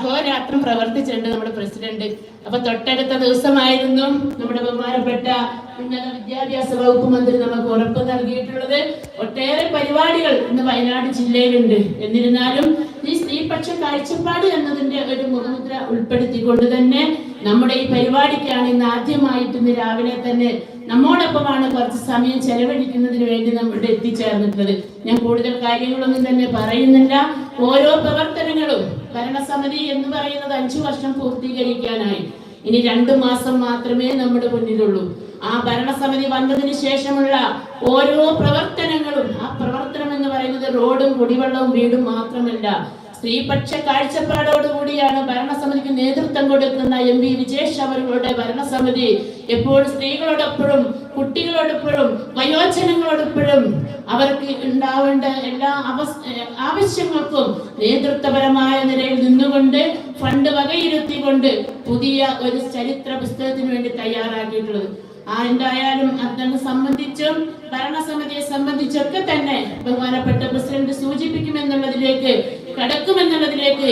അഹോരാത്രം പ്രവർത്തിച്ചിട്ടുണ്ട് നമ്മുടെ പ്രസിഡന്റ്. അപ്പൊ തൊട്ടടുത്ത ദിവസമായിരുന്നു നമ്മുടെ ബഹുമാനപ്പെട്ട ഉന്നത വിദ്യാഭ്യാസ വകുപ്പ് മന്ത്രി നമുക്ക് ഉറപ്പ് നൽകിയിട്ടുള്ളത്. ഒട്ടേറെ പരിപാടികൾ ഇന്ന് വയനാട് ജില്ലയിലുണ്ട്. എന്നിരുന്നാലും ഈ സ്ത്രീപക്ഷ കാഴ്ചപ്പാട് എന്നതിന്റെ ഒരു മുഖമുദ്ര ഉൾപ്പെടുത്തിക്കൊണ്ട് തന്നെ നമ്മുടെ ഈ പരിപാടിക്കാണ് ഇന്ന് ആദ്യമായിട്ട് ഇന്ന് രാവിലെ തന്നെ നമ്മോടൊപ്പമാണ് കുറച്ച് സമയം ചെലവഴിക്കുന്നതിന് വേണ്ടി നമ്മൾ ഇവിടെ എത്തിച്ചേർന്നിട്ടുള്ളത്. ഞാൻ കൂടുതൽ കാര്യങ്ങളൊന്നും തന്നെ പറയുന്നില്ല. ഓരോ പ്രവർത്തനങ്ങളും ഭരണസമിതി എന്ന് പറയുന്നത് അഞ്ചു വർഷം പൂർത്തീകരിക്കാനായി. ഇനി രണ്ടു മാസം മാത്രമേ നമ്മുടെ മുന്നിലുള്ളൂ. ആ ഭരണസമിതി വന്നതിന് ശേഷമുള്ള ഓരോ പ്രവർത്തനങ്ങളും ആ പ്രവർത്തനം എന്ന് പറയുന്നത് റോഡും കുടിവെള്ളവും വീടും മാത്രമല്ല. സ്ത്രീപക്ഷ കാഴ്ചപ്പാടോടുകൂടിയാണ് ഭരണസമിതിക്ക് നേതൃത്വം കൊടുക്കുന്ന എം വി വിജേഷ് അവരുടെ ഭരണസമിതി. എപ്പോഴും സ്ത്രീകളോടൊപ്പോഴും കുട്ടികളോടൊപ്പോഴും വയോജനങ്ങളോടൊപ്പോഴും അവർക്ക് ഉണ്ടാവേണ്ട എല്ലാ അവസ് ആവശ്യങ്ങൾക്കും നേതൃത്വപരമായ നിലയിൽ നിന്നുകൊണ്ട് ഫണ്ട് വകയിരുത്തിക്കൊണ്ട് പുതിയ ഒരു ചരിത്ര പുസ്തകത്തിന് വേണ്ടി തയ്യാറാക്കിയിട്ടുള്ളത്. ആ എന്തായാലും അതിനെ സംബന്ധിച്ചും ഭരണസമിതിയെ സംബന്ധിച്ചൊക്കെ തന്നെ ബഹുമാനപ്പെട്ട പ്രസിഡന്റ് സൂചിപ്പിക്കുമെന്നുള്ളതിലേക്ക് കടക്കുമെന്നുള്ളതിലേക്ക്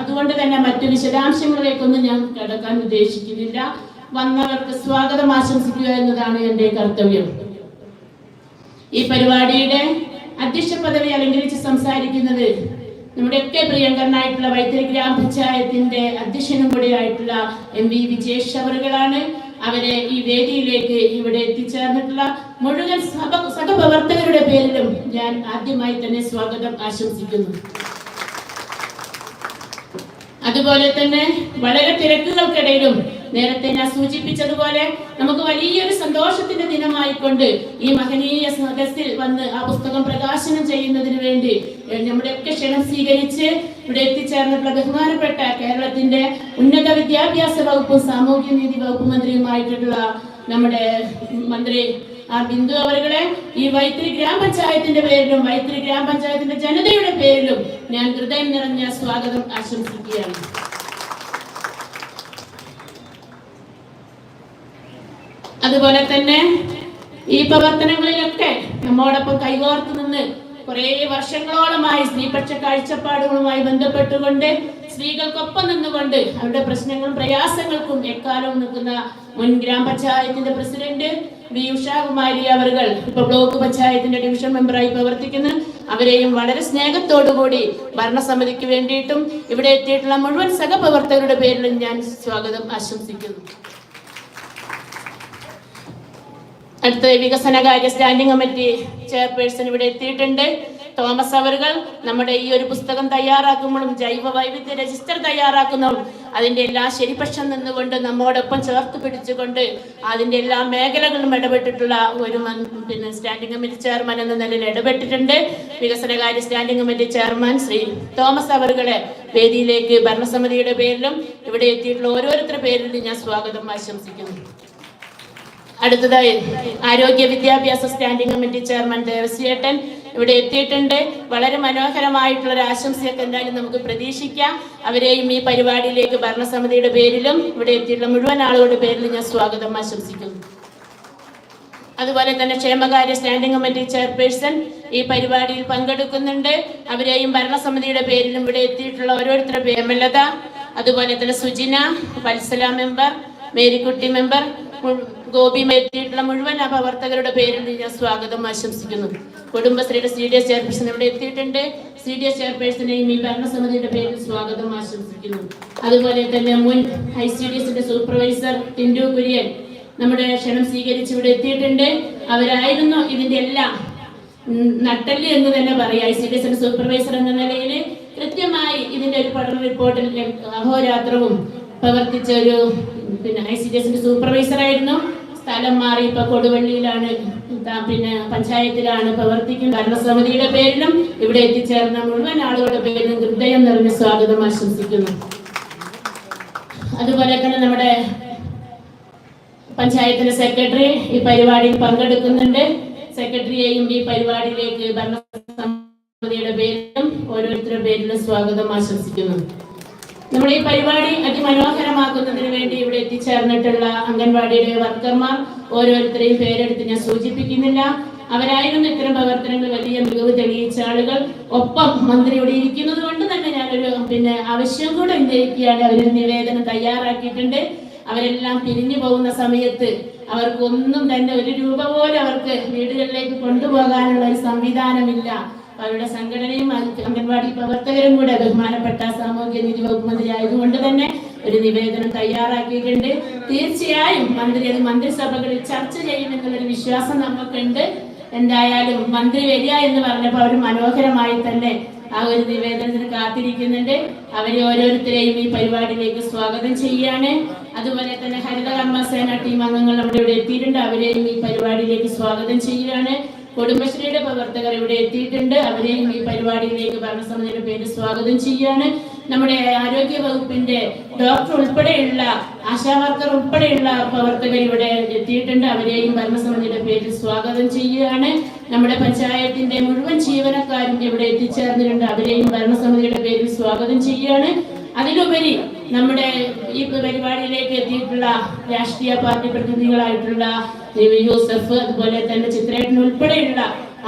അതുകൊണ്ട് തന്നെ മറ്റു വിശദാംശങ്ങളിലേക്കൊന്നും ഞാൻ കടക്കാൻ ഉദ്ദേശിക്കുന്നില്ല. വന്നവർക്ക് സ്വാഗതം ആശംസിക്കുക എന്നതാണ് എന്റെ കർത്തവ്യം. ഈ പരിപാടിയുടെ അധ്യക്ഷ പദവി അലങ്കരിച്ച് സംസാരിക്കുന്നത് നമ്മുടെയൊക്കെ പ്രിയങ്കരനായിട്ടുള്ള വൈത്തിരി ഗ്രാമപഞ്ചായത്തിന്റെ അധ്യക്ഷനും കൂടിയായിട്ടുള്ള എം വി വിജേഷ് അവറുകളാണ്. അവരെ ഈ വേദിയിലേക്ക് ഇവിടെ എത്തിച്ചേർന്നിട്ടുള്ള മുഴുവൻ സഭ സഹപ്രവർത്തകരുടെ പേരിലും ഞാൻ ആദ്യമായി തന്നെ സ്വാഗതം ആശംസിക്കുന്നു. അതുപോലെ തന്നെ വളരെ തിരക്കുകൾക്കിടയിലും നേരത്തെ ഞാൻ സൂചിപ്പിച്ചതുപോലെ നമുക്ക് വലിയൊരു സന്തോഷത്തിന്റെ ദിനമായിക്കൊണ്ട് ഈ മഹനീയ സദസ്സിൽ വന്ന് ആ പുസ്തകം പ്രകാശനം ചെയ്യുന്നതിന് വേണ്ടി നമ്മുടെ ഒക്കെ ക്ഷണം സ്വീകരിച്ച് ഇവിടെ എത്തിച്ചേർന്നിട്ടുള്ള ബഹുമാനപ്പെട്ട കേരളത്തിന്റെ ഉന്നത വിദ്യാഭ്യാസ വകുപ്പും സാമൂഹ്യ നീതി വകുപ്പ് മന്ത്രിയുമായിട്ടുള്ള നമ്മുടെ മന്ത്രി ആ ബിന്ദു അവരുടെ ഈ വൈത്തിരി ഗ്രാമപഞ്ചായത്തിന്റെ പേരിലും വൈത്തിരി ഗ്രാമപഞ്ചായത്തിന്റെ ജനതയുടെ പേരിലും ഞാൻ ഹൃദയം നിറഞ്ഞ സ്വാഗതം ആശംസിക്കുകയാണ്. അതുപോലെ തന്നെ ഈ പ്രവർത്തനങ്ങളിലൊക്കെ നമ്മോടൊപ്പം കൈകോർത്ത് നിന്ന് കുറേ വർഷങ്ങളോളമായി സ്ത്രീപക്ഷ കാഴ്ചപ്പാടുകളുമായി ബന്ധപ്പെട്ടുകൊണ്ട് സ്ത്രീകൾക്കൊപ്പം നിന്നുകൊണ്ട് അവരുടെ പ്രശ്നങ്ങളും പ്രയാസങ്ങൾക്കും എക്കാലവും നിൽക്കുന്ന മുൻ ഗ്രാമപഞ്ചായത്തിന്റെ പ്രസിഡന്റ് വി ഉഷാകുമാരി അവർ ഇപ്പൊ ബ്ലോക്ക് പഞ്ചായത്തിന്റെ ഡിവിഷൻ മെമ്പറായി പ്രവർത്തിക്കുന്നു. അവരെയും വളരെ സ്നേഹത്തോടുകൂടി ഭരണസമിതിക്ക് വേണ്ടിയിട്ടും ഇവിടെ എത്തിയിട്ടുള്ള മുഴുവൻ സഹപ്രവർത്തകരുടെ പേരിലും ഞാൻ സ്വാഗതം ആശംസിക്കുന്നു. അടുത്ത വികസനകാര്യ സ്റ്റാൻഡിംഗ് കമ്മിറ്റി ചെയർപേഴ്സൺ ഇവിടെ എത്തിയിട്ടുണ്ട്. തോമസ് അവറുകൾ നമ്മുടെ ഈ ഒരു പുസ്തകം തയ്യാറാക്കുമ്പോഴും ജൈവ വൈവിധ്യ രജിസ്റ്റർ തയ്യാറാക്കുന്നതും അതിന്റെ എല്ലാ ശരിപക്ഷം നിന്നുകൊണ്ട് നമ്മോടൊപ്പം ചേർത്ത് പിടിച്ചുകൊണ്ട് അതിന്റെ എല്ലാ മേഖലകളിലും ഇടപെട്ടിട്ടുള്ള ഒരു പിന്നെ സ്റ്റാൻഡിംഗ് കമ്മിറ്റി ചെയർമാൻ എന്ന നിലയിൽ ഇടപെട്ടിട്ടുണ്ട്. വികസനകാര്യ standing committee chairman Shri Thomas അവറുകളെ വേദിയിലേക്ക് ഭരണസമിതിയുടെ പേരിലും ഇവിടെ എത്തിയിട്ടുള്ള ഓരോരുത്തരുടെ പേരിലും ഞാൻ സ്വാഗതം ആശംസിക്കുന്നു. അടുത്തതായി ആരോഗ്യ വിദ്യാഭ്യാസ സ്റ്റാൻഡിംഗ് കമ്മിറ്റി ചെയർമാൻ ദേവസ്വേട്ടൻ ഇവിടെ എത്തിയിട്ടുണ്ട്. വളരെ മനോഹരമായിട്ടുള്ള ഒരു ആശംസയൊക്കെ എന്തായാലും നമുക്ക് പ്രതീക്ഷിക്കാം. അവരെയും ഈ പരിപാടിയിലേക്ക് ഭരണസമിതിയുടെ പേരിലും ഇവിടെ എത്തിയിട്ടുള്ള മുഴുവൻ ആളുകളുടെ പേരിലും ഞാൻ സ്വാഗതം ആശംസിക്കുന്നു. അതുപോലെ തന്നെ ക്ഷേമകാര്യ സ്റ്റാൻഡിംഗ് കമ്മിറ്റി ചെയർപേഴ്സൺ ഈ പരിപാടിയിൽ പങ്കെടുക്കുന്നുണ്ട്. അവരെയും ഭരണസമിതിയുടെ പേരിലും ഇവിടെ എത്തിയിട്ടുള്ള ഓരോരുത്തരുടെ പേമലത അതുപോലെ തന്നെ സുജിന വത്സല മെമ്പർ മേരിക്കുട്ടി മെമ്പർ ഗോപി എത്തിയിട്ടുള്ള മുഴുവൻ ആ പ്രവർത്തകരുടെ പേരിൽ ഞാൻ സ്വാഗതം ആശംസിക്കുന്നു. കുടുംബശ്രീയുടെ സി ഡി എസ് ചെയർപേഴ്സൺ ഇവിടെ എത്തിയിട്ടുണ്ട്. സി ഡി എസ് ചെയർപേഴ്സണെയും ഈ ഭരണസമിതിയുടെ പേരിൽ സ്വാഗതം ആശംസിക്കുന്നു. അതുപോലെ തന്നെ മുൻ ഐ സി ഡി എസിന്റെ സൂപ്പർവൈസർ ടിൻഡു കുര്യൻ നമ്മുടെ ക്ഷണം സ്വീകരിച്ച് ഇവിടെ എത്തിയിട്ടുണ്ട്. അവരായിരുന്നു ഇതിന്റെ എല്ലാം നട്ടൽ എന്ന് തന്നെ പറയാം. ഐ സി ഡി എസിന്റെ സൂപ്പർവൈസർ എന്ന നിലയിൽ കൃത്യമായി ഇതിന്റെ ഒരു പഠന റിപ്പോർട്ടിൽ അഹോരാത്രവും പ്രവർത്തിച്ച ഒരു പിന്നെ ഐ സി ഡി എസിന്റെ സൂപ്പർവൈസർ ആയിരുന്നു സ്ഥലം മാറി ഇപ്പൊ കൊടുവള്ളിയിലാണ് പിന്നെ പഞ്ചായത്തിലാണ് പ്രവർത്തിക്കുന്നത്. ഭരണസമിതിയുടെ പേരിലും ഇവിടെ എത്തിച്ചേർന്ന മുഴുവൻ ആളുകളുടെ പേരിലും ഹൃദയം നിറഞ്ഞ സ്വാഗതം ആശംസിക്കുന്നു. അതുപോലെ തന്നെ നമ്മുടെ പഞ്ചായത്തിന്റെ സെക്രട്ടറി ഈ പരിപാടിയിൽ പങ്കെടുക്കുന്നുണ്ട്. സെക്രട്ടറിയെയും ഈ പരിപാടിയിലേക്ക് ഭരണസമിതിയുടെ പേരിലും ഓരോരുത്തരുടെ പേരിലും സ്വാഗതം ആശംസിക്കുന്നു. നമ്മുടെ ഈ പരിപാടി അതിമനോഹരമാക്കുന്നതിന് വേണ്ടി ഇവിടെ എത്തിച്ചേർന്നിട്ടുള്ള അംഗൻവാടിയുടെ വർക്കർമാർ ഓരോരുത്തരെയും പേരെടുത്ത് ഞാൻ സൂചിപ്പിക്കുന്നില്ല. അവരായിരുന്നു ഇത്തരം പ്രവർത്തനങ്ങൾ വലിയ മികവ് തെളിയിച്ച ആളുകൾ. ഒപ്പം മന്ത്രി ഇവിടെ ഇരിക്കുന്നത് കൊണ്ട് തന്നെ ഞാനൊരു പിന്നെ ആവശ്യം കൂടെ ഉന്നയിക്കുകയാണ്. അവരൊരു നിവേദനം തയ്യാറാക്കിയിട്ടുണ്ട്. അവരെല്ലാം പിരിഞ്ഞു പോകുന്ന സമയത്ത് അവർക്കൊന്നും തന്നെ ഒരു രൂപ പോലും അവർക്ക് വീടുകളിലേക്ക് കൊണ്ടുപോകാനുള്ള ഒരു സംവിധാനമില്ല. അവരുടെ സംഘടനയും അംഗൻവാടി പ്രവർത്തകരും കൂടെ ബഹുമാനപ്പെട്ട സാമൂഹ്യ നീതി വകുപ്പ് മന്ത്രി ആയതുകൊണ്ട് തന്നെ ഒരു നിവേദനം തയ്യാറാക്കിയിട്ടുണ്ട്. തീർച്ചയായും മന്ത്രി അത് മന്ത്രിസഭകളിൽ ചർച്ച ചെയ്യുമെന്നുള്ളൊരു വിശ്വാസം നമുക്കുണ്ട്. എന്തായാലും മന്ത്രി വരിക എന്ന് പറഞ്ഞപ്പോൾ അവർ മനോഹരമായി തന്നെ ആ ഒരു നിവേദനത്തിന് കാത്തിരിക്കുന്നുണ്ട്. അവരെ ഓരോരുത്തരെയും ഈ പരിപാടിയിലേക്ക് സ്വാഗതം ചെയ്യാണ്. അതുപോലെ തന്നെ ഹരിത കർമ്മസേന ടീം അംഗങ്ങൾ നമ്മുടെ ഇവിടെ എത്തിയിട്ടുണ്ട്. അവരെയും ഈ പരിപാടിയിലേക്ക് സ്വാഗതം ചെയ്യുകയാണ്. കുടുംബശ്രീയുടെ പ്രവർത്തകർ ഇവിടെ എത്തിയിട്ടുണ്ട്. അവരെയും ഈ പരിപാടിയിലേക്ക് ഭരണസമിതിയുടെ പേര് സ്വാഗതം ചെയ്യാണ്. നമ്മുടെ ആരോഗ്യ വകുപ്പിന്റെ ഡോക്ടർ ഉൾപ്പെടെയുള്ള ആശാവർക്കർ ഉൾപ്പെടെയുള്ള പ്രവർത്തകർ ഇവിടെ എത്തിയിട്ടുണ്ട്. അവരെയും ഭരണസമിതിയുടെ പേരിൽ സ്വാഗതം ചെയ്യുകയാണ്. നമ്മുടെ പഞ്ചായത്തിന്റെ മുഴുവൻ ജീവനക്കാരും ഇവിടെ എത്തിച്ചേർന്നിട്ടുണ്ട്. അവരെയും ഭരണസമിതിയുടെ പേരിൽ സ്വാഗതം ചെയ്യുകയാണ്. അതിലുപരി നമ്മുടെ ഈ പരിപാടിയിലേക്ക് എത്തിയിട്ടുള്ള രാഷ്ട്രീയ പാർട്ടി പ്രതിനിധികളായിട്ടുള്ള യൂസഫ് അതുപോലെ തന്നെ ചിത്രേട്ടൻ ഉൾപ്പെടെയുള്ള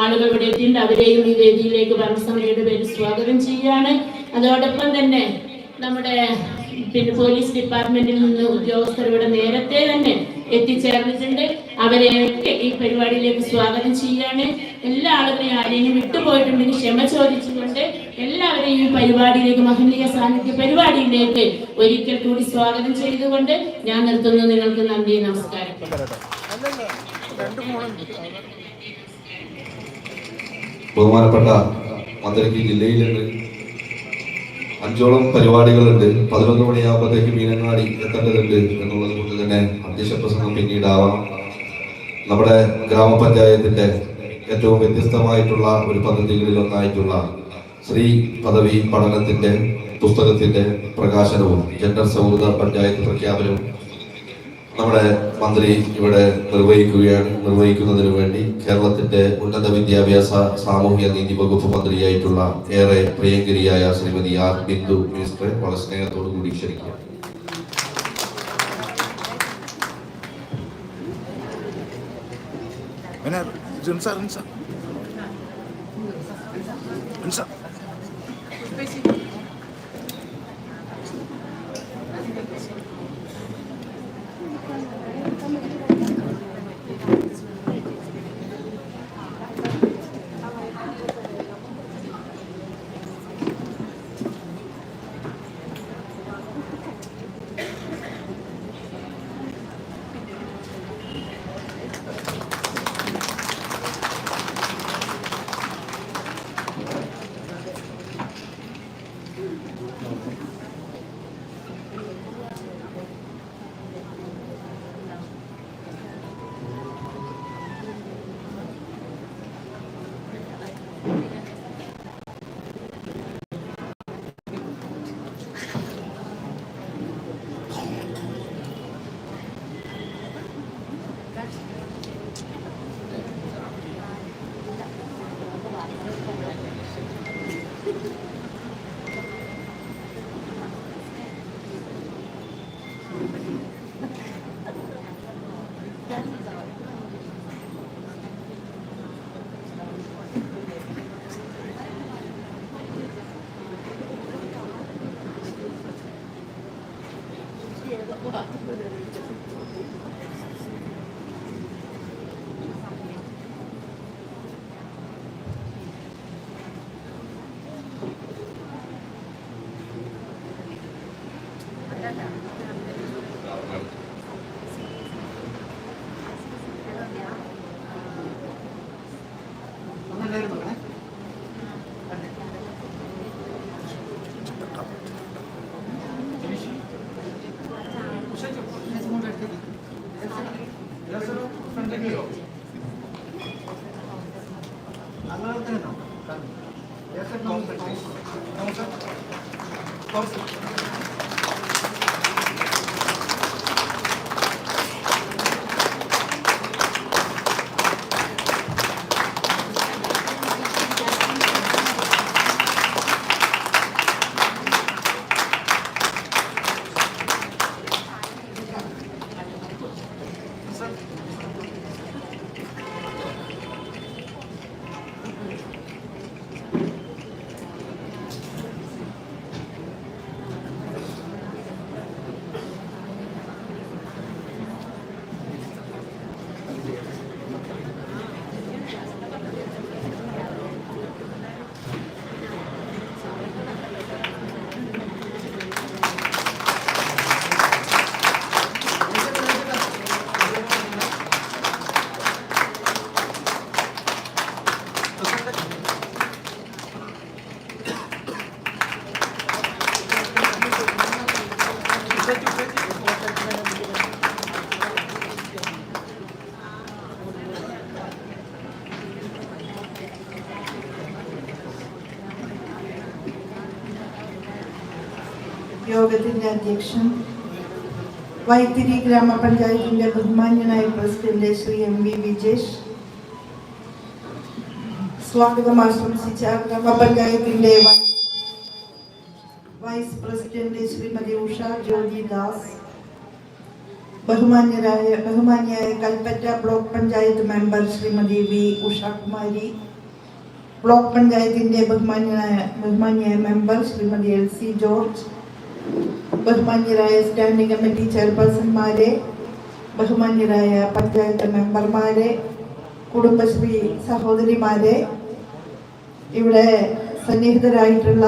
ആളുകൾ ഇവിടെ എത്തിയിട്ടുണ്ട്. അവരെയും ഈ വേദിയിലേക്ക് ഭരണസമിതിയുടെ പേര് സ്വാഗതം ചെയ്യുകയാണ്. അതോടൊപ്പം തന്നെ നമ്മുടെ പിന്നെ പോലീസ് ഡിപ്പാർട്ട്മെന്റിൽ നിന്ന് ഉദ്യോഗസ്ഥർ ഇവിടെ നേരത്തെ തന്നെ എത്തിച്ചേർന്നിട്ടുണ്ട്. അവരെ ഈ പരിപാടിയിലേക്ക് സ്വാഗതം ചെയ്യുകയാണ്. എല്ലാ ആളുകളെയും ആരെയും വിട്ടുപോയിട്ടുണ്ടെങ്കിൽ ക്ഷമ ചോദിച്ചുകൊണ്ട് എല്ലാവരെയും പരിപാടിയിലേക്ക് മഹനീയ സാന്നിധ്യ പരിപാടിയിലേക്ക് ഒരിക്കൽ കൂടി സ്വാഗതം ചെയ്തുകൊണ്ട് ഞാൻ നിർത്തുന്നു. നിങ്ങൾക്ക് നന്ദി നമസ്കാരം. ബഹുമാനപ്പെട്ട മന്ത്രിക്ക് ജില്ലയിലുണ്ട്. അഞ്ചോളം പരിപാടികളുണ്ട്. പതിനൊന്ന് മണിയാകുമ്പോഴത്തേക്ക് മീനങ്ങാടി എത്തേണ്ടതുണ്ട് എന്നുള്ളത് കൊണ്ട് തന്നെ അധ്യക്ഷ പ്രസംഗം പിന്നീടാവാം. നമ്മുടെ ഗ്രാമപഞ്ചായത്തിന്റെ ഏറ്റവും വ്യത്യസ്തമായിട്ടുള്ള ഒരു പദ്ധതികളിൽ ഒന്നായിട്ടുള്ള ശ്രീ പദവി പഠനത്തിന്റെ പുസ്തകത്തിന്റെ പ്രകാശനവും ജെൻഡർ സൗഹൃദ പഞ്ചായത്ത് പ്രഖ്യാപനവും നമ്മുടെ മന്ത്രി ഇവിടെ നിർവഹിക്കുകയാണ്. നിർവഹിക്കുന്നതിന് വേണ്ടി കേരളത്തിന്റെ ഉന്നത വിദ്യാഭ്യാസ സാമൂഹ്യ നീതി വകുപ്പ് മന്ത്രിയായിട്ടുള്ള ഏറെ പ്രിയങ്കരിയായ ശ്രീമതി ആർ ബിന്ദു മിനിസ്റ്ററെ വളരെ സ്നേഹത്തോടു കൂടി ക്ഷണിക്കുക പിന്നെ ജുൻസാർ ജുൻസാർ 10. Gracias. യോഗത്തിന്റെ അധ്യക്ഷൻ വൈത്തിരി ഗ്രാമപഞ്ചായത്തിന്റെ ബഹുമാന്യനായ president Shri M V Vijesh സ്വാഗതം ആശംസിച്ച ഗ്രാമപഞ്ചായത്തിന്റെ വൈ- വൈസ് പ്രസിഡന്റ് ശ്രീമതി ഉഷ ജ്യോതി ദാസ് ബഹുമാന്യരായ ബഹുമാന്യായ Kalpetta block panchayat member Shrimati V Ushakumari block പഞ്ചായത്തിന്റെ ബഹുമാന്യനായ ബഹുമാന്യായ member Shrimati L C George ബഹുമാന്യരായ സ്റ്റാൻഡിംഗ് കമ്മിറ്റി ചെയർപേഴ്സൺമാരെ ബഹുമാന്യരായ പഞ്ചായത്ത് മെമ്പർമാരെ കുടുംബശ്രീ സഹോദരിമാരെ ഇവിടെ സന്നിഹിതരായിട്ടുള്ള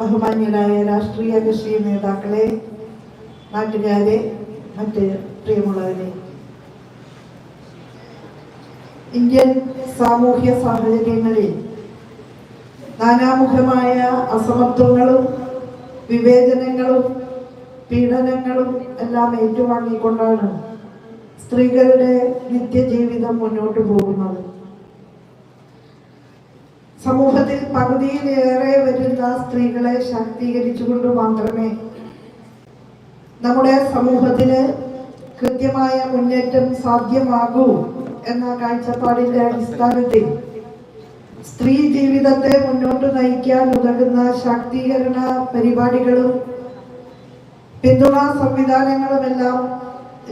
ബഹുമാന്യരായ രാഷ്ട്രീയ കക്ഷി നേതാക്കളെ നാട്ടുകാരെ മറ്റ് പ്രിയമുള്ളവരെ. ഇന്ത്യൻ സാമൂഹ്യ സാഹചര്യങ്ങളിൽ നാനാമുഖമായ അസമത്വങ്ങളും വിവേചനങ്ങളും പീഡനങ്ങളും എല്ലാം ഏറ്റുവാങ്ങിക്കൊണ്ടാണ് സ്ത്രീകളുടെ നിത്യജീവിതം മുന്നോട്ട് പോകുന്നത്. സമൂഹത്തിൽ പകുതിയിലേറെ വരുന്ന സ്ത്രീകളെ ശാക്തീകരിച്ചുകൊണ്ട് മാത്രമേ നമ്മുടെ സമൂഹത്തിന് കൃത്യമായ മുന്നേറ്റം സാധ്യമാകൂ എന്ന കാഴ്ചപ്പാടിന്റെ അടിസ്ഥാനത്തിൽ സ്ത്രീ ജീവിതത്തെ മുന്നോട്ട് നയിക്കാൻ ഉതകുന്ന ശാക്തീകരണ പരിപാടികളും പിന്തുണാ സംവിധാനങ്ങളുമെല്ലാം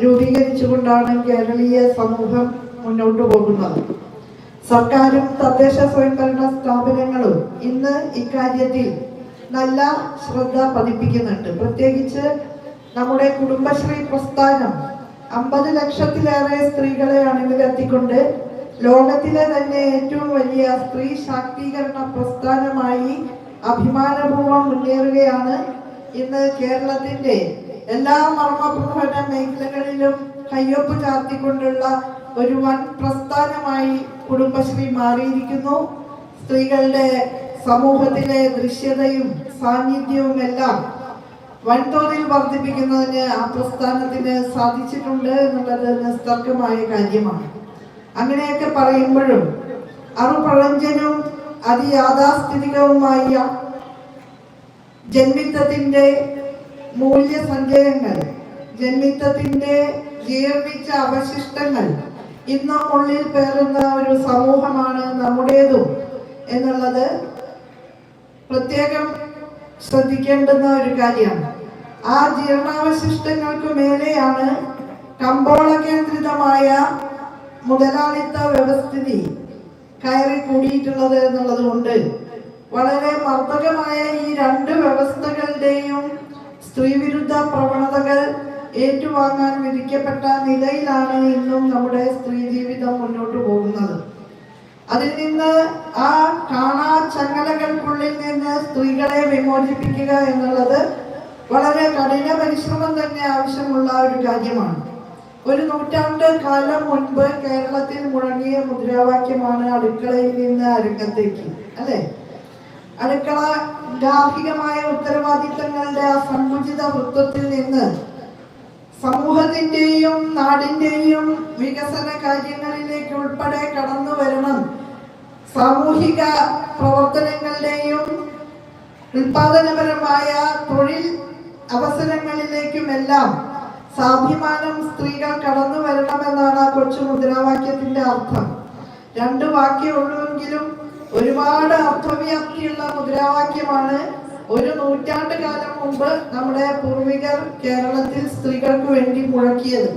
രൂപീകരിച്ചുകൊണ്ടാണ് കേരളീയ സമൂഹം മുന്നോട്ട് പോകുന്നത്. സർക്കാരും തദ്ദേശ സ്വയംഭരണ സ്ഥാപനങ്ങളും ഇന്ന് ഇക്കാര്യത്തിൽ നല്ല ശ്രദ്ധ പതിപ്പിക്കുന്നുണ്ട്. പ്രത്യേകിച്ച് നമ്മുടെ കുടുംബശ്രീ പ്രസ്ഥാനം അമ്പത് ലക്ഷത്തിലേറെ സ്ത്രീകളെ അണിനിരത്തിക്കൊണ്ട് ലോകത്തിലെ തന്നെ ഏറ്റവും വലിയ സ്ത്രീ ശാക്തീകരണ പ്രസ്ഥാനമായി അഭിമാനപൂർവം മുന്നേറുകയാണ് ഇന്ന് കേരളത്തിന്റെ എല്ലാ മർമ്മപ്രധാന മേഖലകളിലും കയ്യൊപ്പ് ചാർത്തിക്കൊണ്ടുള്ള ഒരു വൻ പ്രസ്ഥാനമായി കുടുംബശ്രീ മാറിയിരിക്കുന്നു. സ്ത്രീകളുടെ സമൂഹത്തിലെ ദൃശ്യതയും സാന്നിധ്യവും എല്ലാം വൻതോതിൽ വർദ്ധിപ്പിക്കുന്നതിന് ആ പ്രസ്ഥാനത്തിന് സാധിച്ചിട്ടുണ്ട് എന്നുള്ളത് നിസ്തർക്കമായ കാര്യമാണ്. അങ്ങനെയൊക്കെ പറയുമ്പോഴും അറുപഴഞ്ചനും അതിയാഥാസ്ഥിതികവുമായ ജന്മിത്വത്തിന്റെ മൂല്യസഞ്ചയങ്ങൾ ജന്മിത്തത്തിന്റെ ജീർണിച്ച അവശിഷ്ടങ്ങൾ ഇന്ന് ഉള്ളിൽ പേറുന്ന ഒരു സമൂഹമാണ് നമ്മുടേതും എന്നുള്ളത് പ്രത്യേകം ശ്രദ്ധിക്കേണ്ടുന്ന ഒരു കാര്യമാണ്. ആ ജീർണാവശിഷ്ടങ്ങൾക്ക് മേലെയാണ് കമ്പോള കേന്ദ്രിതമായ മുതലാളിത്ത വ്യവസ്ഥിതി കയറി കൂടിയിട്ടുള്ളത് എന്നുള്ളത് കൊണ്ട് വളരെ മർദ്ദകമായ ഈ രണ്ട് വ്യവസ്ഥകളുടെയും സ്ത്രീവിരുദ്ധ പ്രവണതകൾ ഏറ്റുവാങ്ങാൻ വിധിക്കപ്പെട്ട നിലയിലാണ് ഇന്നും നമ്മുടെ സ്ത്രീ ജീവിതം മുന്നോട്ട് പോകുന്നത്. അതിൽ നിന്ന് ആ കാണാ ചങ്ങലകൾക്കുള്ളിൽ നിന്ന് സ്ത്രീകളെ വിമോചിപ്പിക്കുക എന്നുള്ളത് വളരെ കഠിന പരിശ്രമം തന്നെ ആവശ്യമുള്ള ഒരു കാര്യമാണ്. ഒരു നൂറ്റാണ്ട് കാലം മുൻപ് കേരളത്തിൽ മുഴങ്ങിയ മുദ്രാവാക്യമാണ് അടുക്കളയിൽ നിന്ന് അരങ്ങത്തേക്ക് അല്ലെ? അടുക്കള ഗാർഹികമായ ഉത്തരവാദിത്തങ്ങളുടെ ആ സങ്കുചിത വൃത്തത്തിൽ നിന്ന് സമൂഹത്തിന്റെയും നാടിന്റെയും വികസന കാര്യങ്ങളിലേക്ക് ഉൾപ്പെടെ കടന്നു വരണം. സാമൂഹിക പ്രവർത്തനങ്ങളുടെയും ഉൽപാദനപരമായ തൊഴിൽ അവസരങ്ങളിലേക്കുമെല്ലാം സ്വാഭിമാനം സ്ത്രീകൾ കടന്നു വരണമെന്നാണ് ആ കൊച്ചു മുദ്രാവാക്യത്തിന്റെ അർത്ഥം. രണ്ട് വാക്യമുള്ളുവെങ്കിലും ഒരുപാട് അർത്ഥവ്യാപ്തിയുള്ള മുദ്രാവാക്യമാണ്. ഒരു നൂറ്റാണ്ട് കാലം മുമ്പ് നമ്മുടെ പൂർവികർ കേരളത്തിൽ സ്ത്രീകൾക്ക് വേണ്ടി മുഴക്കിയത്.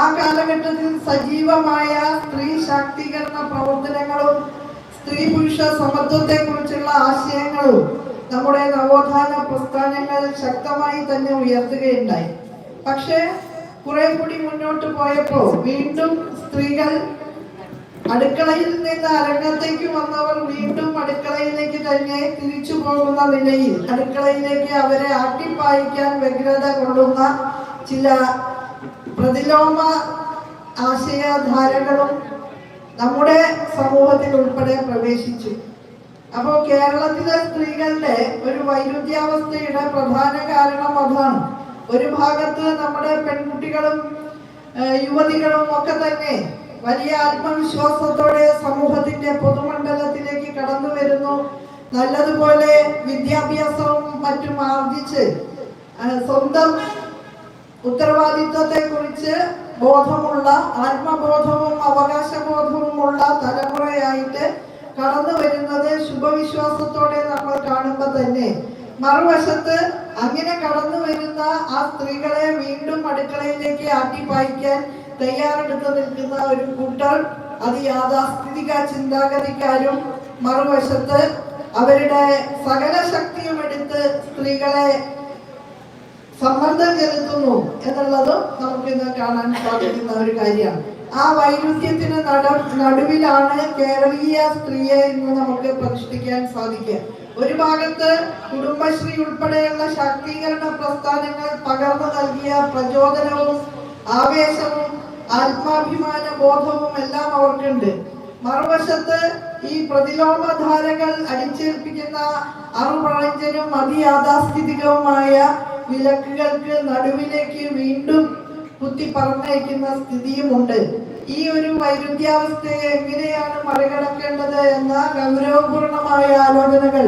ആ കാലഘട്ടത്തിൽ സജീവമായ സ്ത്രീ ശാക്തീകരണ പ്രവർത്തനങ്ങളും സ്ത്രീ പുരുഷ സമത്വത്തെ കുറിച്ചുള്ള ആശയങ്ങളും നമ്മുടെ നവോത്ഥാന പ്രസ്ഥാനങ്ങൾ ശക്തമായി തന്നെ ഉയർത്തുകയുണ്ടായി. പക്ഷേ കുറെ കൂടി മുന്നോട്ട് പോയപ്പോൾ വീണ്ടും സ്ത്രീകൾ അടുക്കളയിൽ നിന്ന് അരങ്ങത്തേക്ക് വന്നവർ വീണ്ടും അടുക്കളയിലേക്ക് തന്നെ തിരിച്ചു പോകുന്ന നിലയിൽ അടുക്കളയിലേക്ക് അവരെ ആട്ടിപ്പായിക്കാൻ വ്യഗ്രത കൊള്ളുന്ന ചില പ്രതിലോമ ആശയധാരകളും നമ്മുടെ സമൂഹത്തിൽ ഉൾപ്പെടെ പ്രവേശിച്ചു. അപ്പോൾ കേരളത്തിലെ സ്ത്രീകളുടെ ഒരു വൈരുദ്ധ്യാവസ്ഥയുടെ പ്രധാന കാരണം അതാണ്. ഒരു ഭാഗത്ത് നമ്മുടെ പെൺകുട്ടികളും യുവതികളും ഒക്കെ തന്നെ വലിയ ആത്മവിശ്വാസത്തോടെ സമൂഹത്തിന്റെ പൊതുമണ്ഡലത്തിലേക്ക് കടന്നു വരുന്നു. നല്ലതുപോലെ വിദ്യാഭ്യാസവും മറ്റും ആർജിച്ച് സ്വന്തം ഉത്തരവാദിത്വത്തെ കുറിച്ച് ബോധമുള്ള ആത്മബോധവും അവകാശബോധവുമുള്ള തലമുറയായിട്ട് കടന്നു വരുന്നത് ശുഭവിശ്വാസത്തോടെ നമ്മൾ കാണുമ്പോൾ തന്നെ. മറുവശത്ത് അങ്ങനെ കടന്നു വരുന്ന ആ സ്ത്രീകളെ വീണ്ടും അടുക്കളയിലേക്ക് ആട്ടിപ്പായിക്കാൻ തയ്യാറെടുത്ത് നിൽക്കുന്ന ഒരു കൂട്ടർ അത് യാഥാസ്ഥിതിക ചിന്താഗതിക്കാരും മറുവശത്ത് അവരുടെ സകല ശക്തിയും എടുത്ത് സ്ത്രീകളെ സമ്മർദ്ദം ചെലുത്തുന്നു എന്നുള്ളതും നമുക്കിന്ന് കാണാൻ സാധിക്കുന്ന ഒരു കാര്യമാണ്. ആ വൈരുദ്ധ്യത്തിന് നട നടുവിലാണ് കേരളീയ സ്ത്രീയെ ഇന്ന് നമുക്ക് പ്രതിഷ്ഠിക്കാൻ സാധിക്കുക. ഒരു ഭാഗത്ത് കുടുംബശ്രീ ഉൾപ്പെടെയുള്ള ശാക്തീകരണ പ്രസ്ഥാനങ്ങൾ പകർന്നു നൽകിയ പ്രചോദനവും ആവേശവും ആത്മാഭിമാന ബോധവും എല്ലാം അവർക്കുണ്ട്. മറുവശത്ത് ഈ പ്രതിലോമധാരകൾ അടിച്ചേൽപ്പിക്കുന്ന അറുപഴഞ്ചനും അതിയാഥാസ്ഥിതികവുമായ വിലക്കുകൾക്ക് നടുവിലേക്ക് വീണ്ടും കുത്തി പറഞ്ഞയക്കുന്ന സ്ഥിതിയുമുണ്ട് ഈ ഒരു വൈരുദ്ധ്യാവസ്ഥയെ എങ്ങനെയാണ് മറികടക്കേണ്ടത് എന്ന ഗൗരവപൂർണമായ ആലോചനകൾ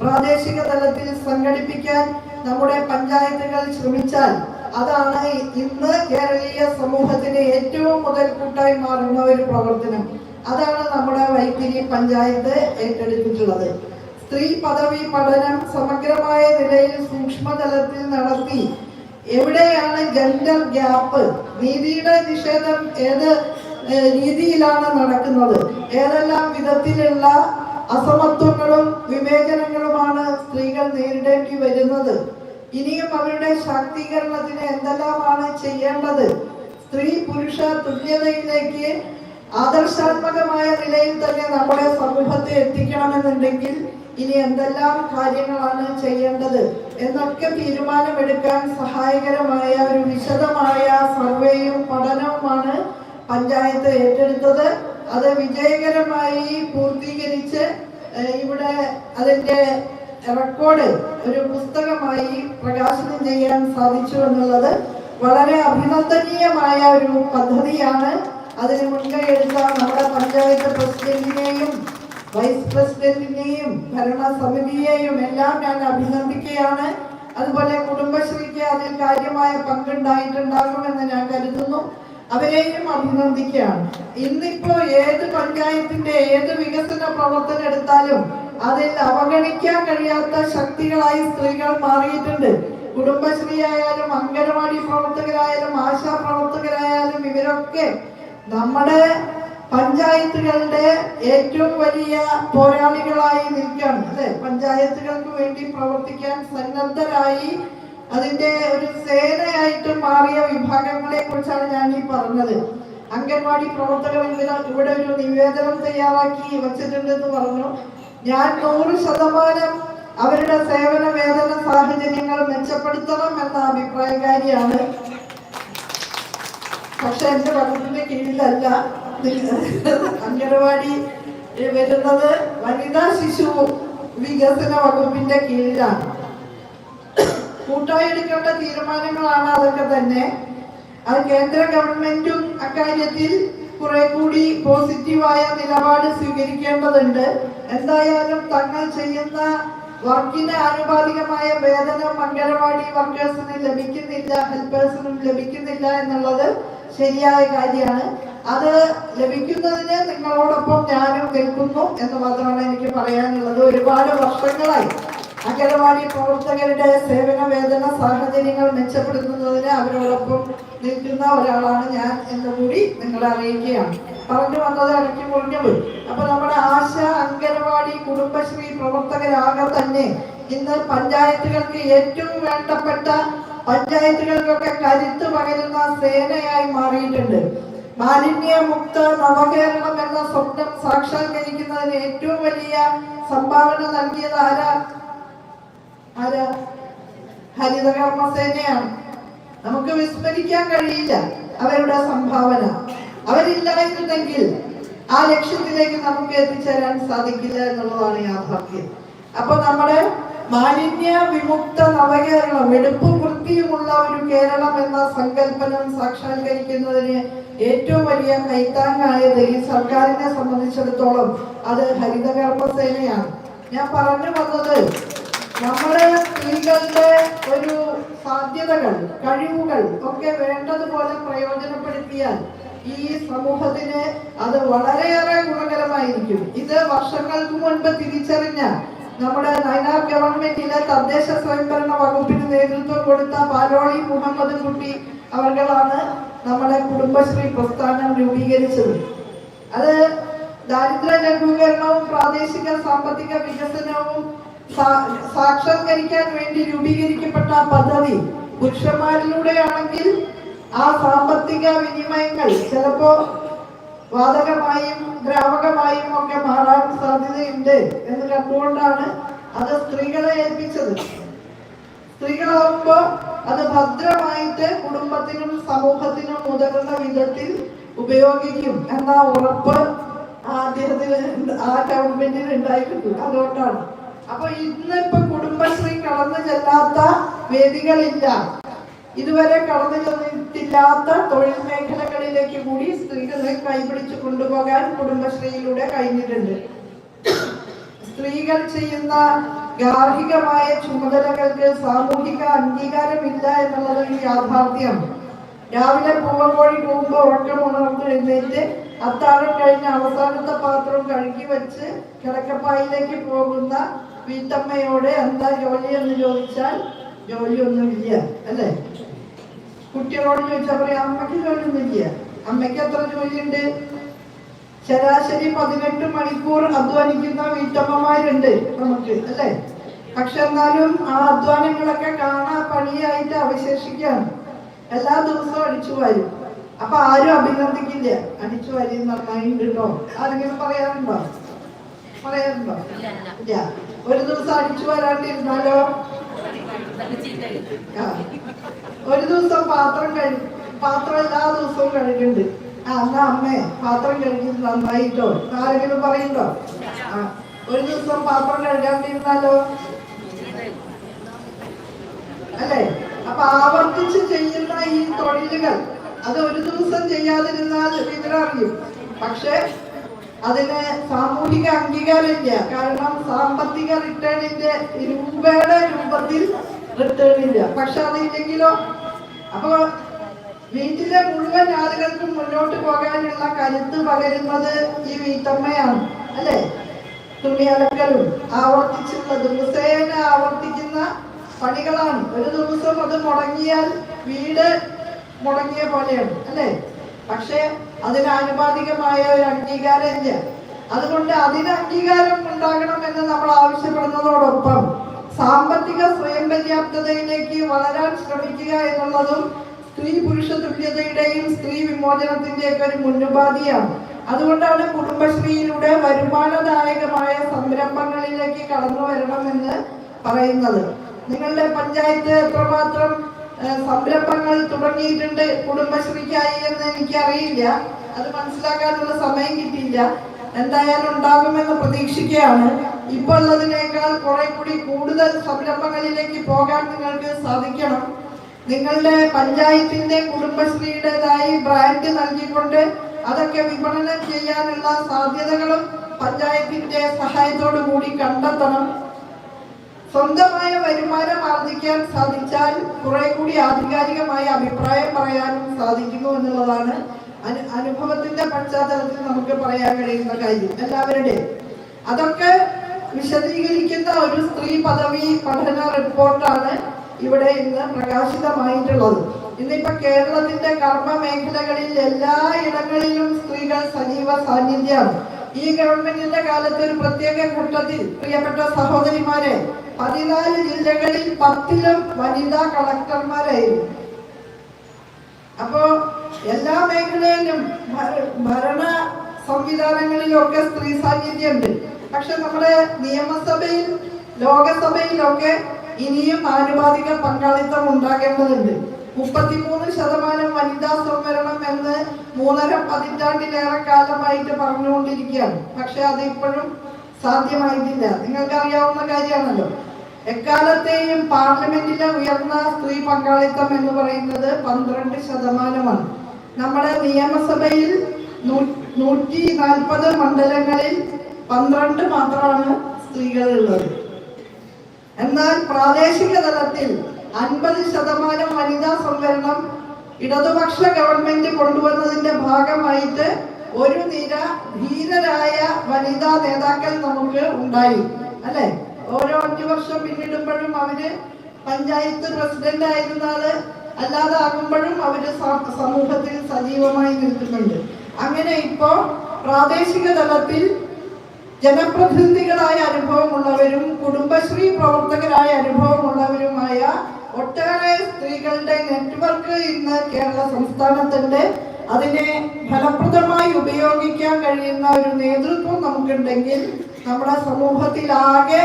പ്രാദേശിക തലത്തിൽ സംഘടിപ്പിക്കാൻ നമ്മുടെ പഞ്ചായത്തുകൾ ശ്രമിച്ചാൽ അതാണ് ഇന്ന് കേരളീയ സമൂഹത്തിന് ഏറ്റവും മുതൽ മുതൽക്കൂട്ടായി മാറുന്ന ഒരു പ്രവർത്തനം. അതാണ് നമ്മുടെ വൈത്തിരി പഞ്ചായത്ത് ഏറ്റെടുത്തിട്ടുള്ളത്. സ്ത്രീ പദവി പഠനം സമഗ്രമായ നിലയിൽ സൂക്ഷ്മതലത്തിൽ നടത്തി എവിടെയാണ് ജെൻഡർ ഗ്യാപ്പ് നീതിയുടെ നിഷേധം ഏത് രീതിയിലാണ് നടക്കുന്നത് ഏതെല്ലാം വിധത്തിലുള്ള അസമത്വങ്ങളും വിവേചനങ്ങളുമാണ് സ്ത്രീകൾ നേരിടേണ്ടി വരുന്നത്. ഇനിയും അവരുടെ ശാക്തീകരണത്തിന് എന്തെല്ലാമാണ് ചെയ്യേണ്ടത്? സ്ത്രീ പുരുഷ തുല്യതയിലേക്ക് ആദർശാത്മകമായ നിലയിൽ തന്നെ നമ്മുടെ സമൂഹത്തെ എത്തിക്കണമെന്നുണ്ടെങ്കിൽ ഇനി എന്തെല്ലാം കാര്യങ്ങളാണ് ചെയ്യേണ്ടത്? എന്നൊക്കെ തീരുമാനമെടുക്കാൻ സഹായകരമായ ഒരു വിശദമായ സർവേയും പഠനവുമാണ് പഞ്ചായത്ത് ഏറ്റെടുത്തത്. അത് വിജയകരമായി പൂർത്തീകരിച്ച് ഇവിടെ അതിന്റെ റെക്കോർഡ് ഒരു പുസ്തകമായി പ്രകാശനം ചെയ്യാൻ സാധിച്ചു എന്നുള്ളത് വളരെ അഭിനന്ദനീയമായ ഒരു പദ്ധതിയാണ്. അതിന് മുൻകൈ എടുത്ത നമ്മുടെ പഞ്ചായത്ത് പ്രസിഡന്റിനെയും വൈസ് പ്രസിഡന്റിനെയും ഭരണസമിതിയെയും എല്ലാം ഞാൻ അഭിനന്ദിക്കുകയാണ്. അതുപോലെ കുടുംബശ്രീക്ക് അതിൽ കാര്യമായ പങ്കുണ്ടായിട്ടുണ്ടാകുമെന്ന് ഞാൻ കരുതുന്നു. അവരെയും അഭിനന്ദിക്കുകയാണ്. ഇന്നിപ്പോ ഏത് പഞ്ചായത്തിന്റെ ഏത് വികസന പ്രവർത്തനം എടുത്താലും അതിൽ അവഗണിക്കാൻ കഴിയാത്ത ശക്തികളായി സ്ത്രീകൾ മാറിയിട്ടുണ്ട്. കുടുംബശ്രീ ആയാലും അംഗനവാടി പ്രവർത്തകരായാലും ആശാ പ്രവർത്തകരായാലും ഇവരൊക്കെ നമ്മുടെ പഞ്ചായത്തുകളുടെ ഏറ്റവും വലിയ പോരാളികളായി നിൽക്കുകയാണ്. അല്ലെ? പഞ്ചായത്തുകൾക്ക് വേണ്ടി പ്രവർത്തിക്കാൻ സന്നദ്ധരായി അതിന്റെ ഒരു സേനയായിട്ട് മാറിയ വിഭാഗങ്ങളെ കുറിച്ചാണ് ഞാൻ ഈ പറഞ്ഞത്. അംഗൻവാടി പ്രവർത്തകർ ഇവിടെ ഒരു നിവേദനം തയ്യാറാക്കി വച്ചിട്ടുണ്ടെന്ന് പറഞ്ഞു. ഞാൻ നൂറ് ശതമാനം അവരുടെ സേവന വേതന സാഹചര്യങ്ങൾ മെച്ചപ്പെടുത്തണം എന്ന അഭിപ്രായകാരിയാണ് പക്ഷെ എന്റെ വകുപ്പിന്റെ കീഴിലല്ല. അംഗനവാടി വരുന്നത് വനിതാ ശിശു വികസന വകുപ്പിന്റെ കീഴിലാണ്. കൂട്ടായി എടുക്കേണ്ട തീരുമാനങ്ങളാണ് അതൊക്കെ തന്നെ. അത് കേന്ദ്ര ഗവൺമെന്റും അക്കാര്യത്തിൽ കുറെ കൂടി പോസിറ്റീവായ നിലപാട് സ്വീകരിക്കേണ്ടതുണ്ട്. എന്തായാലും തങ്ങൾ ചെയ്യുന്ന വർക്കിന് ആനുപാതികമായ വേതനം അംഗനവാടി വർക്കേഴ്സിന് ലഭിക്കുന്നില്ല ഹെൽപ്പേഴ്സിനും ലഭിക്കുന്നില്ല എന്നുള്ളത് ശരിയായ കാര്യമാണ്. അത് ലഭിക്കുന്നതിന് നിങ്ങളോടൊപ്പം ഞാനും നിൽക്കുന്നു എന്ന് മാത്രമാണ് എനിക്ക് പറയാനുള്ളത്. ഒരുപാട് വർഷങ്ങളായി. അംഗനവാടി പ്രവർത്തകരുടെ സേവന വേതന സാഹചര്യങ്ങൾ മെച്ചപ്പെടുത്തുന്നതിന് അവരോടൊപ്പം നിൽക്കുന്ന ഒരാളാണ് ഞാൻ എന്ന് കൂടി നിങ്ങളെ അറിയിക്കുകയാണ്. പറഞ്ഞു വന്നത് ഇടയ്ക്ക് മുറിഞ്ഞു പോയി അപ്പൊ നമ്മുടെ ആശ അംഗനവാടി കുടുംബശ്രീ പ്രവർത്തകരാകെ തന്നെ ഇന്ന് പഞ്ചായത്തുകൾക്ക് ഏറ്റവും വേണ്ടപ്പെട്ട പഞ്ചായത്തുകൾക്കൊക്കെ കരുത്ത് പകരുന്ന സേനയായി മാറിയിട്ടുണ്ട്. മാലിന്യമുക്ത നവകേരളം എന്ന സ്വപ്നം സാക്ഷാത്കരിക്കുന്നതിന് ഏറ്റവും വലിയ സംഭാവന നൽകിയത് ആരാ? ആരാ? ഹരിതകർമ്മസേനയാണ്. നമുക്ക് വിസ്മരിക്കാൻ കഴിയില്ല അവരുടെ സംഭാവന. അവരില്ലായിരുന്നെങ്കിൽ ആ ലക്ഷ്യത്തിലേക്ക് നമുക്ക് എത്തിച്ചേരാൻ സാധിക്കില്ല എന്നുള്ളതാണ് യാഥാർത്ഥ്യം. അപ്പൊ നമ്മുടെ മാലിന്യ വിമുക്ത നവകേരളം വെടുപ്പും വൃത്തിയുമുള്ള ഒരു കേരളം എന്ന സങ്കല്പനം സാക്ഷാത്കരിക്കുന്നതിന് ഏറ്റവും വലിയ കൈത്താങ്ങായത് ഈ സർക്കാരിനെ സംബന്ധിച്ചിടത്തോളം അത് ഹരിതകർമ്മസേനയാണ്. ഞാൻ പറഞ്ഞു വന്നത് നമ്മുടെ സ്ത്രീകളുടെ ഒരു സാധ്യതകൾ കഴിവുകൾ ഒക്കെ വേണ്ടതുപോലെ പ്രയോജനപ്പെടുത്തിയാൽ ഈ സമൂഹത്തിന് അത് വളരെയേറെ ഗുണകരമായിരിക്കും. ഇത് വർഷങ്ങൾക്ക് മുൻപ് തിരിച്ചറിഞ്ഞ നമ്മുടെ നയനാർ ഗവൺമെന്റിലെ തദ്ദേശ സ്വയംഭരണ വകുപ്പിന് നേതൃത്വം കൊടുത്ത പാലോളി മുഹമ്മദ് കുട്ടി അവർകളാണ് നമ്മുടെ കുടുംബശ്രീ പ്രസ്ഥാനം രൂപീകരിച്ചത്. അത് ദാരിദ്ര്യ ലഘൂകരണവും പ്രാദേശിക സാമ്പത്തിക വികസനവും സാക്ഷാത്കരിക്കാൻ വേണ്ടി രൂപീകരിക്കപ്പെട്ട പദ്ധതി പുരുഷന്മാരിലൂടെയാണെങ്കിൽ ആ സാമ്പത്തിക വിനിമയങ്ങൾ ചിലപ്പോ വാതകമായും ദ്രാവകമായും ഒക്കെ മാറാൻ സാധ്യതയുണ്ട് എന്ന് കണ്ടുകൊണ്ടാണ് അത് സ്ത്രീകളെ ഏൽപ്പിച്ചത്. സ്ത്രീകളാകുമ്പോ അത് ഭദ്രമായിട്ട് കുടുംബത്തിനും സമൂഹത്തിനും ഉതകുന്ന വിധത്തിൽ ഉപയോഗിക്കും എന്ന ഉറപ്പ് ആ ഗവൺമെന്റിന് ഉണ്ടായിട്ടുണ്ട്. അതുകൊണ്ടാണ് അപ്പൊ ഇന്നിപ്പോ കുടുംബശ്രീ കടന്നു ചെല്ലാത്ത വേദികളില്ല. ഇതുവരെ കടന്നു ചെന്നിട്ടില്ലാത്ത തൊഴിൽ മേഖലകളിലേക്ക് കൂടി സ്ത്രീകളെ കൈപിടിച്ചു കൊണ്ടുപോകാൻ കുടുംബശ്രീയിലൂടെ കഴിഞ്ഞിട്ടുണ്ട്. സ്ത്രീകൾ ചെയ്യുന്ന ഗാർഹികമായ ചുമതലകൾക്ക് സാമൂഹിക അംഗീകാരമില്ല എന്നുള്ളത് ഒരു യാഥാർത്ഥ്യം. രാവിലെ പൂവക്കോഴി പോകുമ്പോൾ ഉറക്കം ഉണർന്ന് എഴുന്നേറ്റ് അത്താഴം കഴിഞ്ഞ് അവസാനത്തെ പാത്രം കഴുകി വെച്ച് കിടക്കപ്പായിലേക്ക് പോകുന്ന വീട്ടമ്മയോട് എന്താ ജോലി എന്ന് ചോദിച്ചാൽ ജോലിയൊന്നുമില്ല അല്ലേ? കുട്ടികളോട് ചോദിച്ചാൽ പറയാം അമ്മയ്ക്ക് ജോലിയൊന്നുമില്ല അമ്മയ്ക്ക് എത്ര ജോലിയുണ്ട്? ശരാശരി പതിനെട്ട് മണിക്കൂർ അധ്വാനിക്കുന്ന വീട്ടമ്മമാരുണ്ട് നമുക്ക് അല്ലേ? പക്ഷെ എന്നാലും ആ അധ്വാനങ്ങളൊക്കെ കാണാ പണിയായിട്ട് അവശേഷിക്കുകയാണ്. എല്ലാ ദിവസവും അടിച്ചു വരും. അപ്പൊ ആരും അഭിനന്ദിക്കില്ല. അടിച്ചു വരും നന്നായി ഉണ്ടോ ആരെങ്കിലും പറയാറുണ്ടോ? പറയാറുണ്ടോ? ഇല്ല. ഒരു ദിവസം അടിച്ചു വരാണ്ടിരുന്നാലോ. ഒരു ദിവസം പാത്രം കഴി പാത്രം എല്ലാ ദിവസവും കഴുകുന്നുണ്ട് ആ എന്നാ അമ്മേ പാത്രം കഴുകി നന്നായിട്ടോ? ആരെങ്കിലും പറയുന്നുണ്ടോ ആ ഒരു ദിവസം പാത്രം കഴുകാണ്ടിരുന്നാലോ? അല്ലേ? അപ്പൊ ആവർത്തിച്ച് ചെയ്യുന്ന ഈ തൊഴിലുകൾ അത് ഒരു ദിവസം ചെയ്യാതിരുന്നാൽ വിവരറിയും പക്ഷെ അതിന് സാമൂഹിക അംഗീകാരമില്ല. കാരണം സാമ്പത്തിക റിട്ടേണിന്റെ രൂപയുടെ രൂപത്തിൽ റിട്ടേൺ ഇല്ല പക്ഷെ അതില്ലെങ്കിലോ? അപ്പൊ വീട്ടിലെ മുഴുവൻ ആളുകൾക്കും മുന്നോട്ട് പോകാനുള്ള കരുത്ത് പകരുന്നത് ഈ വീട്ടമ്മയാണ്. അല്ലേ? തുണി അലക്കലും ആവർത്തിച്ചുള്ള ദിവസേന ആവർത്തിക്കുന്ന പണികളാണ്. ഒരു ദിവസം അത് മുടങ്ങിയാൽ വീട് മുടങ്ങിയ പോലെയാണ്. അല്ലേ? പക്ഷേ അതിന് ആനുപാതികമായ ഒരു അംഗീകാരം ഇല്ല. അതുകൊണ്ട് അതിന് അംഗീകാരം ഉണ്ടാകണമെന്ന് നമ്മൾ ആവശ്യപ്പെടുന്നതോടൊപ്പം സാമ്പത്തിക സ്വയം പര്യാപ്തതയിലേക്ക് വളരാൻ ശ്രമിക്കുക എന്നുള്ളതും സ്ത്രീ പുരുഷ തുല്യതയുടെയും സ്ത്രീ വിമോചനത്തിന്റെയൊക്കെ ഒരു മുന്നുപാധിയാണ് അതുകൊണ്ടാണ് കുടുംബശ്രീയിലൂടെ വരുമാനദായകമായ സംരംഭങ്ങളിലേക്ക് കടന്നു വരണമെന്ന് പറയുന്നത്. നിങ്ങളുടെ പഞ്ചായത്ത് എത്രമാത്രം സംരംഭങ്ങൾ തുടങ്ങിയിട്ടുണ്ട്. കുടുംബശ്രീക്കായി എന്ന് എനിക്കറിയില്ല. അത് മനസ്സിലാക്കാനുള്ള സമയം കിട്ടിയില്ല. എന്തായാലും ഉണ്ടാകുമെന്ന് പ്രതീക്ഷിക്കുകയാണ്. ഇപ്പോൾ ഉള്ളതിനേക്കാൾ കുറെ കൂടി കൂടുതൽ സംരംഭങ്ങളിലേക്ക് പോകാൻ നിങ്ങൾക്ക് സാധിക്കണം. നിങ്ങളുടെ പഞ്ചായത്തിന്റെ കുടുംബശ്രീയുടേതായി ബ്രാൻഡ് നൽകിക്കൊണ്ട് അതൊക്കെ വിപണനം ചെയ്യാനുള്ള സാധ്യതകളും പഞ്ചായത്തിന്റെ സഹായത്തോടു കൂടി കണ്ടെത്തണം. സ്വന്തമായ വരുമാനം ആർജിക്കാൻ സാധിച്ചാൽ കുറെ കൂടി ആധികാരികമായ അഭിപ്രായം പറയാനും സാധിക്കുന്നു എന്നുള്ളതാണ് അനു- അനുഭവത്തിന്റെ പശ്ചാത്തലത്തിൽ നമുക്ക് പറയാൻ കഴിയുന്ന കാര്യം. എല്ലാവരുടെയും. അതൊക്കെ വിശദീകരിക്കുന്ന ഒരു സ്ത്രീ പദവി പഠന റിപ്പോർട്ടാണ് ഇവിടെ ഇന്ന് പ്രകാശിതമായിട്ടുള്ളത്. ഇന്നിപ്പോ കേരളത്തിന്റെ കർമ്മ മേഖലകളിൽ എല്ലാ ഇടങ്ങളിലും സ്ത്രീകൾ സജീവ സാന്നിധ്യമാണ്. ഈ ഗവൺമെന്റിന്റെ കാലത്ത് ഒരു പ്രത്യേക കൂട്ടത്തിൽ പ്രിയപ്പെട്ട സഹോദരിമാരെ പതിനാല് ജില്ലകളിൽ പത്തിലും വനിതാ കളക്ടർമാരായിരുന്നു. അപ്പോ എല്ലാ മേഖലയിലും ഭര- ഭരണ സംവിധാനങ്ങളിലൊക്കെ സ്ത്രീ സാന്നിധ്യമുണ്ട്. പക്ഷെ നമ്മുടെ നിയമസഭയിൽ ലോകസഭയിലൊക്കെ ഇനിയും ആനുപാതിക പങ്കാളിത്തം ഉണ്ടാകേണ്ടതുണ്ട്. മുപ്പത്തിമൂന്ന് ശതമാനം വനിതാ സംവരണം എന്ന് മൂന്നര പതിറ്റാണ്ടിലേറെ കാലമായിട്ട് പറഞ്ഞുകൊണ്ടിരിക്കുകയാണ്. പക്ഷെ അത് ഇപ്പോഴും സാധ്യമായിട്ടില്ല. നിങ്ങൾക്ക് അറിയാവുന്ന കാര്യമാണല്ലോ. എക്കാലത്തെയും പാർലമെന്റിലെ ഉയർന്ന സ്ത്രീ പങ്കാളിത്തം എന്ന് പറയുന്നത് പന്ത്രണ്ട് ശതമാനമാണ്. നമ്മുടെ നിയമസഭയിൽ നൂറ്റി നാൽപ്പത് മണ്ഡലങ്ങളിൽ പന്ത്രണ്ട് മാത്രമാണ് സ്ത്രീകളുള്ളത്. എന്നാൽ പ്രാദേശിക തലത്തിൽ അൻപത് ശതമാനം വനിതാ സംവരണം ഇടതുപക്ഷ ഗവൺമെന്റ് കൊണ്ടുവന്നതിന്റെ ഭാഗമായിട്ട് ഒരു നിര ധീരരായ വനിതാ നേതാക്കൾ നമുക്ക് ഉണ്ടായി. അല്ലെ? ഓരോ അഞ്ചു വർഷം പിന്നിടുമ്പോഴും അവർ പഞ്ചായത്ത് പ്രസിഡന്റ് ആയിരുന്ന അല്ലാതെ ആകുമ്പോഴും അവർ സമൂഹത്തിൽ സജീവമായി നിൽക്കുന്നുണ്ട്. അങ്ങനെ ഇപ്പോ പ്രാദേശിക തലത്തിൽ ജനപ്രതിനിധികളായ അനുഭവമുള്ളവരും കുടുംബശ്രീ പ്രവർത്തകരായ അനുഭവമുള്ളവരുമായ ഒട്ടേറെ സ്ത്രീകളുടെ നെറ്റ്വർക്ക് ഇന്ന് കേരള സംസ്ഥാനത്തുണ്ട്. അതിനെ ഫലപ്രദമായി ഉപയോഗിക്കാൻ കഴിയുന്ന ഒരു നേതൃത്വം നമുക്കുണ്ടെങ്കിൽ നമ്മുടെ സമൂഹത്തിലാകെ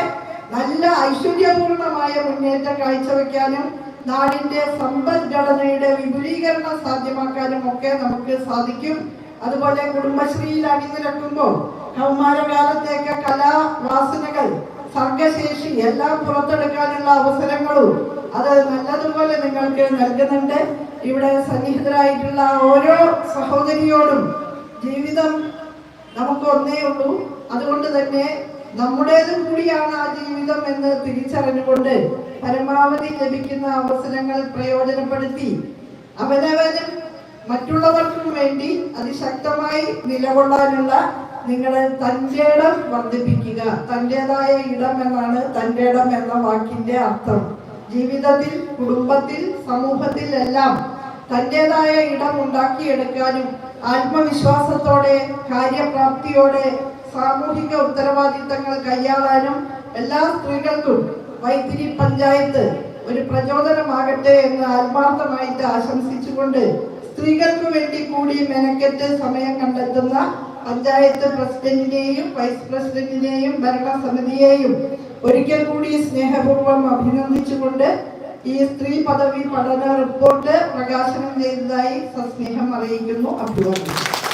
നല്ല ഐശ്വര്യപൂർണമായ മുന്നേറ്റം കാഴ്ചവെക്കാനും നാടിന്റെ സമ്പദ്ഘടനയുടെ വിപുലീകരണം സാധ്യമാക്കാനും ഒക്കെ നമുക്ക് സാധിക്കും. അതുപോലെ കുടുംബശ്രീയിൽ അണിനിരക്കുമ്പോൾ കൗമാരകാലത്തേക്ക് കലാവാസനകൾ സർഗശേഷി എല്ലാം പുറത്തെടുക്കാനുള്ള അവസരങ്ങളും അത് നല്ലതുപോലെ നിങ്ങൾക്ക് നൽകുന്നുണ്ട്. ഇവിടെ സന്നിഹിതരായിട്ടുള്ള ഓരോ സഹോദരിയോടും ജീവിതം നമുക്ക് ഒന്നേ ഉള്ളൂ. അതുകൊണ്ട് തന്നെ നമ്മുടേത് കൂടിയാണ് ആ ജീവിതം എന്ന് തിരിച്ചറിഞ്ഞുകൊണ്ട് പരമാവധി ലഭിക്കുന്ന അവസരങ്ങൾ പ്രയോജനപ്പെടുത്തി അവനവനും മറ്റുള്ളവർക്കും വേണ്ടി അതിശക്തമായി നിലകൊള്ളാനുള്ള നിങ്ങളെ തന്റെ ഇടം വർദ്ധിപ്പിക്കുക. തന്റെതായ ഇടം എന്നാണ് തന്റെ ഇടം എന്ന വാക്കിന്റെ അർത്ഥം. ജീവിതത്തിൽ കുടുംബത്തിൽ സമൂഹത്തിൽ എല്ലാം തന്റെതായ ഇടം ഉണ്ടാക്കിയെടുക്കാനും ആത്മവിശ്വാസത്തോടെ കാര്യപ്രാപ്തിയോടെ സാമൂഹിക ഉത്തരവാദിത്തങ്ങൾ കൈയാളാനും എല്ലാ സ്ത്രീകൾക്കും വൈത്തിരി പഞ്ചായത്ത് ഒരു പ്രചോദനമാകട്ടെ എന്ന് ആത്മാർത്ഥമായിട്ട് ആശംസിച്ചുകൊണ്ട് സ്ത്രീകൾക്ക് വേണ്ടി കൂടി മെനക്കെട്ട് സമയം കണ്ടെത്തുന്ന പഞ്ചായത്ത് പ്രസിഡന്റിനെയും വൈസ് പ്രസിഡന്റിനെയും ഭരണസമിതിയെയും ഒരിക്കൽ കൂടി സ്നേഹപൂർവം അഭിനന്ദിച്ചുകൊണ്ട് ഈ സ്ത്രീ പദവി പഠന റിപ്പോർട്ട് പ്രകാശനം ചെയ്തതായി സസ്നേഹം അറിയിക്കുന്നു. അഭിവാദ്യം.